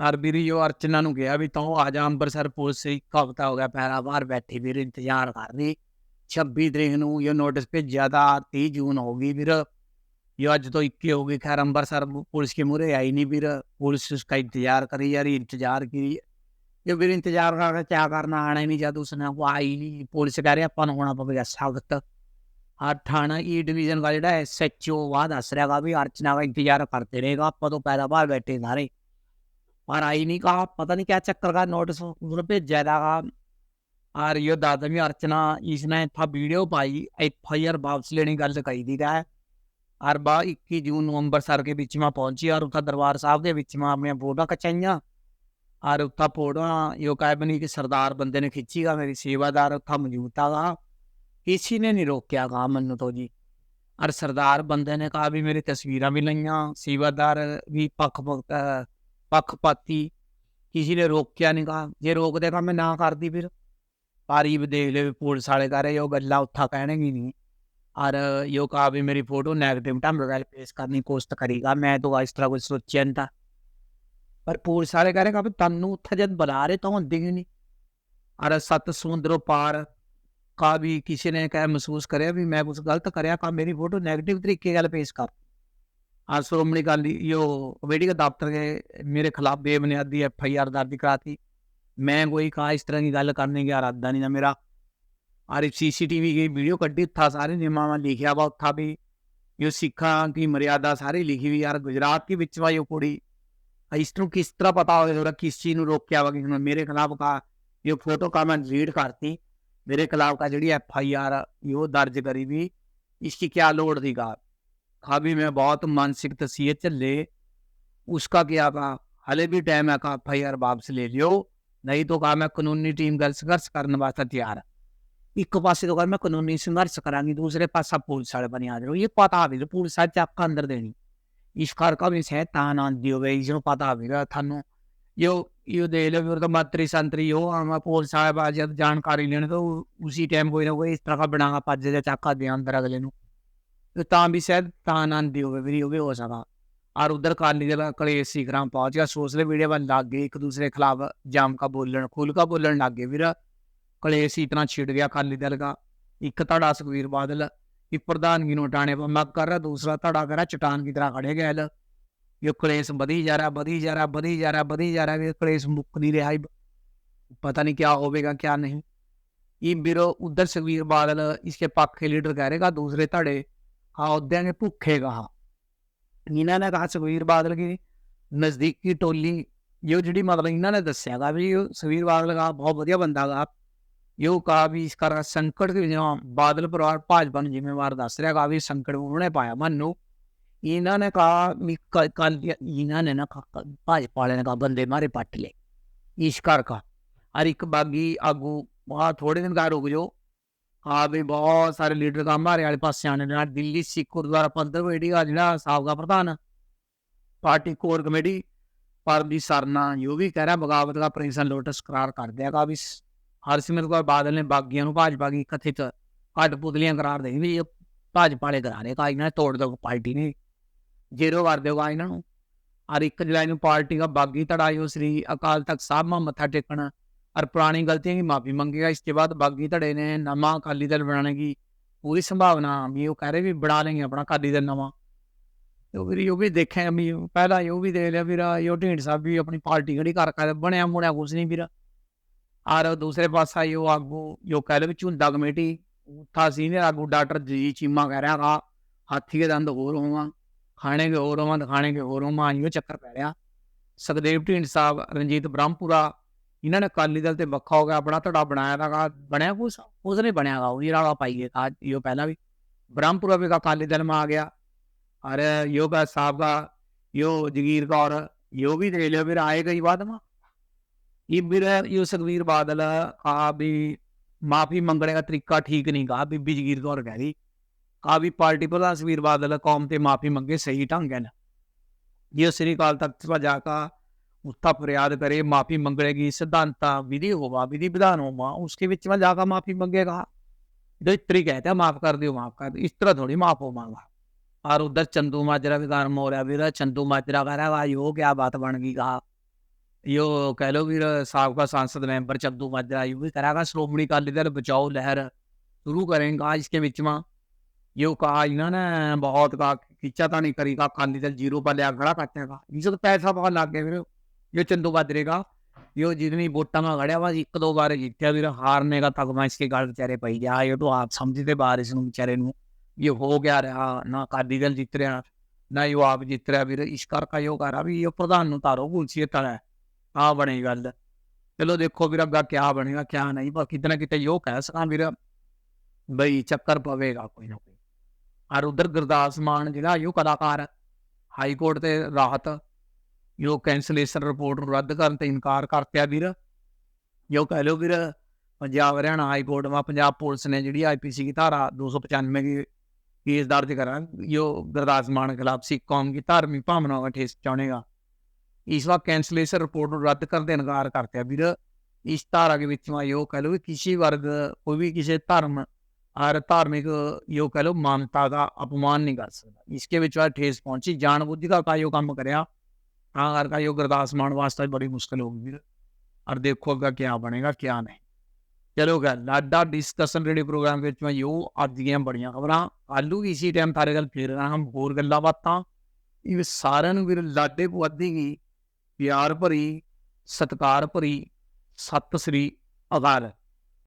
ਔਰ ਵੀਰੇ ਜੋ ਅਰਚਨਾ ਨੂੰ ਕਿਹਾ ਵੀ ਤੂੰ ਆ ਜਾ ਅੰਮ੍ਰਿਤਸਰ ਪੁਲਿਸ ਇੱਕ ਹਫ਼ਤਾ ਹੋ ਗਿਆ ਪਹਿਰਾ ਬਾਹਰ ਬੈਠੀ ਵੀਰ ਇੰਤਜ਼ਾਰ ਕਰ ਰਹੀ 26 ਤਰੀਕ ਨੂੰ ਇਹ ਨੋਟਿਸ ਭੇਜਿਆ ਤਾਂ 30 ਜੂਨ ਹੋ ਗਈ ਵੀਰ ਇਹ ਅੱਜ ਤੋਂ 21 ਹੋ ਗਈ ਖੈਰ ਅੰਮ੍ਰਿਤਸਰ ਪੁ- ਪੁਲਿਸ के मुरे आई नहीं ਵੀਰ पुलिस उसका इंतजार करी जा रही इंतजार की ये फिर इंतजार करके क्या करना आना ही नहीं जब उसने वो आई नहीं पुलिस कह रही ਆਪਾਂ ਨੂੰ ਹੋਣਾ ਪਵੇਗਾ ਸਖਤ ਆ ਥਾਣਾ ਈ ਡਿਵੀਜ਼ਨ ਦਾ ਜਿਹੜਾ ਐਸਐਚਓ ਵਾ ਦੱਸ ਰਿਹਾ ਗਾ ਵੀ ਅਰਚਨਾ ਦਾ ਇੰਤਜ਼ਾਰ ਕਰਤੇ ਰਹੇਗਾ ਆਪਾਂ ਤੋਂ ਪੈਦਾ ਬਾਹਰ ਬੈਠੇ और आई नहीं कहा पता नहीं क्या चक्कर का नोटिस भेजा था और यो दादमी अर्चना इसने इतना वीडियो पाई एफ आई आर वापस लेने गल कही दी है और बा इक्कीस जून नवंबर सर के बीच में पहुंची और उसका दरबार साहब के बीच में अपनी फोटो खचाइया और उत्था फोटो यो कह बनी कि सरदार बंदे ने खिंची गा मेरी सेवादार उत्था मौजूद था किसी ने नहीं रोकया गा मनु तो जी और सरदार बंदे ने कहा भी मेरी तस्वीर भी लइया सेवादार भी पख ਪੱਖਪਾਤੀ, ਕਿਸੇ ਨੇ ਰੋਕਿਆ ਨਹੀਂ ਕਹਾ ਜੇ ਰੋਕਦੇ ਕਾ ਮੈਂ ਨਾ ਕਰਦੀ ਫਿਰ। ਪਾਰੀ ਦੇਖ ਲੈ ਪੁਲਿਸ ਵਾਲੇ ਕਰੇ ਉਹ ਗੱਲਾਂ ਉੱਥਾ ਕਹਿਣਗੇ ਨਹੀਂ ਔਰ ਯੋ ਕਹਾ ਵੀ ਮੇਰੀ ਫੋਟੋ ਨੈਗੇਟਿਵ ਢੰਗ ਨਾਲ ਪੇਸ਼ ਕਰਨੀ ਕੋਸ਼ਿਸ਼ ਕਰੇਗਾ। ਮੈਂ ਤਾਂ ਇਸ ਤਰ੍ਹਾਂ ਕੁਝ ਸੋਚਿਆ ਨਹੀਂ ਤਾਂ। ਪਰ ਪੁਲਿਸ ਵਾਲੇ ਕਹ ਰਹੇ ਕਾ ਵੀ ਤੈਨੂੰ ਉੱਥੇ ਜਦ ਬੁਲਾ ਰਹੇ ਤਾਂ ਹੁੰਦੀ ਹੀ ਨਹੀਂ ਔਰ ਸੱਤ ਸਮੁੰਦਰੋਂ ਪਾਰ ਕਾ ਵੀ ਕਿਸੇ ਨੇ ਕਹਿ ਮਹਿਸੂਸ ਕਰਿਆ ਵੀ ਮੈਂ ਕੁਝ ਗਲਤ ਕਰਿਆ, ਕਾ ਮੇਰੀ ਫੋਟੋ ਨੈਗੇਟਿਵ ਤਰੀਕੇ ਨਾਲ ਪੇਸ਼ ਕਰ। आज श्रोमणी अकाली यो कमेटी के दफ्तर के मेरे खिलाफ बेबुनियादी एफ आई आर दर्ज कराती मैं कोई कहा इस तरह की गल करने का इरादा नहीं था मेरा और सीसीटीवी की वीडियो कड्डी था सारे नियमा में लिखा वा था भी यो सिखा की मर्यादा सारी लिखी हुई यार गुजरात की बिच वा यो कुड़ी इस तरह किस तरह पता हो थोड़ा किस चीज ਨੂੰ रोकया वा कि उन्होंने मेरे खिलाफ कहा यो फोटो का मैं डिलीट करती मेरे खिलाफ का जी एफ आई आर यो दर्ज करी भी इसकी क्या लोड़ थी कहा कहा भी मैं बहुत मानसिक तसीहत चले उसका क्या कहा हले भी टाइम है कहा एफ आई आर वापस ले लियो नहीं तो कहा मैं कानूनी टीम गल संघर्ष करने वास्ते तैयार है एक पासे तो कहा मैं कानूनी संघर्ष करांगी दूसरे पासा पुलिस वाले बने आ जाओ ये पता भी पुलिस वाले ਚੱਕ ਅੰਦਰ ਦੇਣੀ ਇਸ ਕਰ ਕਾ ਵੀ ਸਹਿਤਾਨ ਆਂਦੀ ਹੋਵੇ ਇਸ ਨੂੰ ਪਤਾ ਵੀ ਤੁਹਾਨੂੰ यो यो दे लो फिर तो मंत्री संतरी हो हम पुलिस साहब आ जब जानकारी लेने तो उसी टाइम कोई ना कोई इस तरह का बना पज जा चाका दे अंदर अगले ਨੂੰ ਤਾਂ भी शायद तानान दी होवे मेरी होवे हो सकता और उधर अकाली दल कलेश सीकराम पहुंच गया सोशल मीडिया पर लग गए एक दूसरे के खिलाफ जाम का बोलन खुल का बोलन लग गए फिर कलेश ही इतना छिड़ गया अकाली दल का एक धड़ा सुखबीर बादल कि प्रधानगी उठाने पर मग कर रहा दूसरा धड़ा कर रहा चट्टान की तरह खड़े गए ये कलेश बधी जा रहा बधी जा रहा बधी जा रहा बधी जा रहा कलेश मुक नहीं रहा पता नहीं क्या होगा क्या नहीं ये बिरो उधर सुखबीर बादल इसके पक्ष के लीडर कह रहेगा दूसरे धड़े अयोध्या के भूखे कहा इन्होंने कहा सुखवीर बादल की नजदीकी टोली यो जी मतलब इन्होंने दसिया गा भी यो सुखवीर बादल का बहुत बढ़िया बंदा गा यो कहा भी इस कारण संकट के जो बादल परिवार भाजपा ने जिम्मेवार दस रहा कहा भी संकट उन्होंने पाया मनु इन्होंने कहा भी कल कल इन्होंने ना कहा भाजपा वाले ने कहा बंदे मारे पट ले इस कर का और एक बागी आगू वहाँ थोड़े दिन का रुक जाओ ਆ ਵੀ ਬਹੁਤ ਸਾਰੇ ਲੀਡਰ ਕੰਮ ਆ ਵਾਲੇ ਪਾਸੇ ਆਣੇ ਨਾਲ, ਦਿੱਲੀ ਸਿੱਖ ਗੁਰਦੁਆਰਾ ਪੰਥਕ ਕਮੇਟੀ ਦਾ ਜਿਹੜਾ ਸਾਬਕਾ ਪ੍ਰਧਾਨ, ਪਾਰਟੀ ਕੋਰ ਕਮੇਟੀ ਪਰਮਦੀ ਸਰਨਾ ਯੋ ਵੀ ਕਹਿ ਰਿਹਾ ਬਗਾਵਤ ਦਾ ਪ੍ਰਿੰਸਨ ਲੋਟਸ ਕਰਾਰ ਕਰ ਦਿਆਗਾ ਵੀ ਹਰਸਿਮਰਤ ਕੌਰ ਬਾਦਲ ਨੇ ਬਾਗੀਆਂ ਨੂੰ ਭਾਜਪਾ ਦੀ ਕਥਿਤ ਘਟ ਪੁਤਲੀਆਂ ਕਰਾਰ ਦੇ ਵੀ ਭਾਜਪਾ ਵਾਲੇ ਕਰਾਰ ਰਹੇ ਕਾ ਤੋੜ ਦੋ ਪਾਰਟੀ ਨੇ ਜ਼ੀਰੋ ਕਰ ਦਿਓਗਾ ਇਹਨਾਂ ਨੂੰ। ਔਰ ਇੱਕ ਜੁਲਾਈ ਨੂੰ ਪਾਰਟੀ ਦਾ ਬਾਗੀ ਧੜਾ ਸ੍ਰੀ ਅਕਾਲ ਤਖਤ ਸਾਹਿਬ ਮਾ ਮੱਥਾ ਟੇਕਣਾ। और पुरानी गलतियों की माफी मांगेगा इसके बाद बागी धड़े ने नवा अकाली दल बनाने की पूरी संभावना भी वो कह रहे भी बना लेंगे अपना अकाली दल नवा तो फिर यो भी देखें अभी पहला यो भी देख लिया फिर यो ढींड साहब भी अपनी पार्टी खड़ी कर कर बनया मुड़िया कुछ नहीं फिर और दूसरे पासा यो आगू यो कह लो झुंदा कमेटी था सीनियर आगू डॉक्टर जी चीमा कह रहा था हाथी के दंद होर होवा खाने के होर होवा खाने के होर होवा यो चक्कर पै रहा सुखदेव ढींड साहब रंजीत ब्रह्मपुरा ਇਹਨਾਂ ਨੇ ਅਕਾਲੀ ਦਲ ਤੇ ਵੱਖਾ ਹੋ ਗਿਆ ਆਪਣਾ ਧੜਾ ਬਣਾਇਆ ਤਾਂ ਬਣਿਆ ਕੁਛ ਉਸ ਨੇ ਬਣਿਆਗਾ ਉਹ ਜਿਹੜਾ ਪਾਈਏ ਕਾ ਇਹ ਪਹਿਲਾਂ ਵੀ ਬ੍ਰਹਮਪੁਰਾ ਵੀ ਅਕਾਲੀ ਦਲ में आ गया अरे यो का साहब का यो जगीर कौर यो भी दे लियो फिर आएगा ही बाद में ये फिर यो सुखवीर बादल कहा भी माफी मंगने का तरीका ठीक नहीं कहा बीबी जगीर कौर कह रही कहा भी पार्टी प्रधान सुखवीर बादल कौम से माफी मंगे सही ढंग है ना ये श्री अकाल तख्त पर जाकर उसका फरियाद करे माफी मंगेगी सिद्धांत विधि होगा विधि विधान होगा उसके बीच में जाकर माफी मंगेगा जो स्त्री कहते हैं माफ कर दियो माफ कर दियो इस तरह थोड़ी माफ हो मांगा और उधर चंदू माजरा भी कारण हो रहा वीर चंदू माजरा कह रहा यो क्या बात बन गई कहा यो कह लो वीर साबका सांसद मेंबर चंदू माजरा यो भी करेगा श्रोमणी अकाली दल बचाओ लहर शुरू करेंगे इसके बीच में यो कहा इन्होंने बहुत कहा खींचा नहीं करेगा अकाली दल जीरो पर लिया खड़ा करते हैं ये सब पैसा बहुत लाग गए ये चंदू बाजरे का यो जितनी वोटा में खड़िया बस एक दो बार जीत्या फिर हारने का तगमा इसके गल बेचारे पई गया ये तो आप समझते बार इसनू बेचारे ਨੂੰ ये हो गया रहा ना अकाली दल जित रहा ना यो आप जित रहा फिर इस करके यो कह रहा भी ये प्रधान ਨੂੰ ਤਾਰੋ ਕੁਲਸੀ ਤਲਾ ਆ ਬਣੀ ਗੱਲ ਚਲੋ ਦੇਖੋ ਵੀਰ ਅੱਗਾ ਕਿਆ ਬਣੇਗਾ ਕਿਆ ਨਹੀਂ ਪਰ ਕਿਤੇ ਨਾ ਕਿਤੇ ਯੋ ਕਹਿ ਸਕਾਂ ਵੀਰ ਬਈ ਚੱਕਰ ਪਵੇਗਾ ਕੋਈ ਨਾ ਕੋਈ ਔਰ ਉਧਰ ਗੁਰਦਾਸ ਮਾਨ ਜਿਹੜਾ ਯੋ ਕਲਾਕਾਰ ਹਾਈ ਕੋਰਟ ਤੇ ਰਾਹਤ ਜੋ ਕੈਂਸਲੇਸ਼ਨ ਰਿਪੋਰਟ ਨੂੰ ਰੱਦ ਕਰਨ ਤੇ ਇਨਕਾਰ ਕਰਤਿਆ ਵੀਰ, ਜੋ ਕਹਿ ਲੋ ਵੀਰ, ਪੰਜਾਬ, ਹਰਿਆਣਾ ਹਾਈ ਕੋਰਟ ਮਾ ਪੰਜਾਬ ਪੁਲਿਸ ਨੇ ਜਿਹੜੀ ਆਈਪੀਸੀ ਦੀ ਧਾਰਾ 295 ਦੀ ਕੇਸ ਦਰਜ ਕਰਾਂ, ਜੋ ਗਰਦਾਸ ਮਾਨ ਖਿਲਾਫ ਸਿੱਖ ਕੌਮ ਦੀ ਧਾਰਮਿਕ ਭਾਵਨਾਵਾਂ ਦਾ ਠੇਸ ਪਹੁੰਚਾਉਣੇਗਾ ਇਸ ਵਾਰ ਕੈਂਸਲੇਸ਼ਨ ਰਿਪੋਰਟ ਨੂੰ ਰੱਦ ਕਰਨ ਦੇ ਇਨਕਾਰ ਕਰਤਿਆ ਵੀਰ, ਇਸ ਧਾਰਾ ਦੇ ਵਿੱਚ ਮਾ ਜੋ ਕਹ ਲੋ ਕਿਸੇ ਵਰਗ, ਕੋਈ ਵੀ ਕਿਸੇ ਧਰਮ ਔਰ ਧਾਰਮਿਕ ਜੋ ਕਹਿ ਲੋ ਮਾਨਤਾ ਦਾ ਅਪਮਾਨ ਨਹੀਂ ਕਰ ਸਕਦਾ। ਇਸਕੇ ਵਿੱਚ ਆ ਠੇਸ ਪਹੁੰਚੀ, ਜਾਣਬੁੱਝ ਕੇ ਕਾ ਜੋ ਕੰਮ ਕਰਿਆ। ਤਾਂ ਕਰਕੇ यो ਗੁਰਦਾਸ ਮਾਨ ਵਾਸਤੇ ਬੜੀ ਮੁਸ਼ਕਲ ਹੋਊਗੀ ਵੀਰ ਔਰ ਦੇਖੋ ਅੱਗਾ ਕੀ ਬਣੇਗਾ ਕੀ ਨਹੀਂ ਚਲੋਗਾ ਲਾਡਾ ਡਿਸਕਸ਼ਨ ਰੇਡੀਓ ਪ੍ਰੋਗਰਾਮ ਵਿੱਚ ਮੈਂ ਯੋ ਅੱਜ ਦੀਆਂ ਬੜੀਆਂ ਖਬਰਾਂ ਆਲੂ ਵੀ ਇਸੀ ਟਾਈਮ ਤਾਰੇ ਗੱਲ ਫੇਰ ਰਹਾ ਹਮ ਹੋਰ ਗੱਲਾਂ ਬਾਤਾਂ ਇਹ ਸਾਰਿਆਂ ਨੂੰ ਵੀਰ ਲਾਡੇ ਪੁਆਧੀ ਗਈ ਪਿਆਰ ਭਰੀ ਸਤਿਕਾਰ ਭਰੀ ਸਤਿ ਸ੍ਰੀ ਅਕਾਲ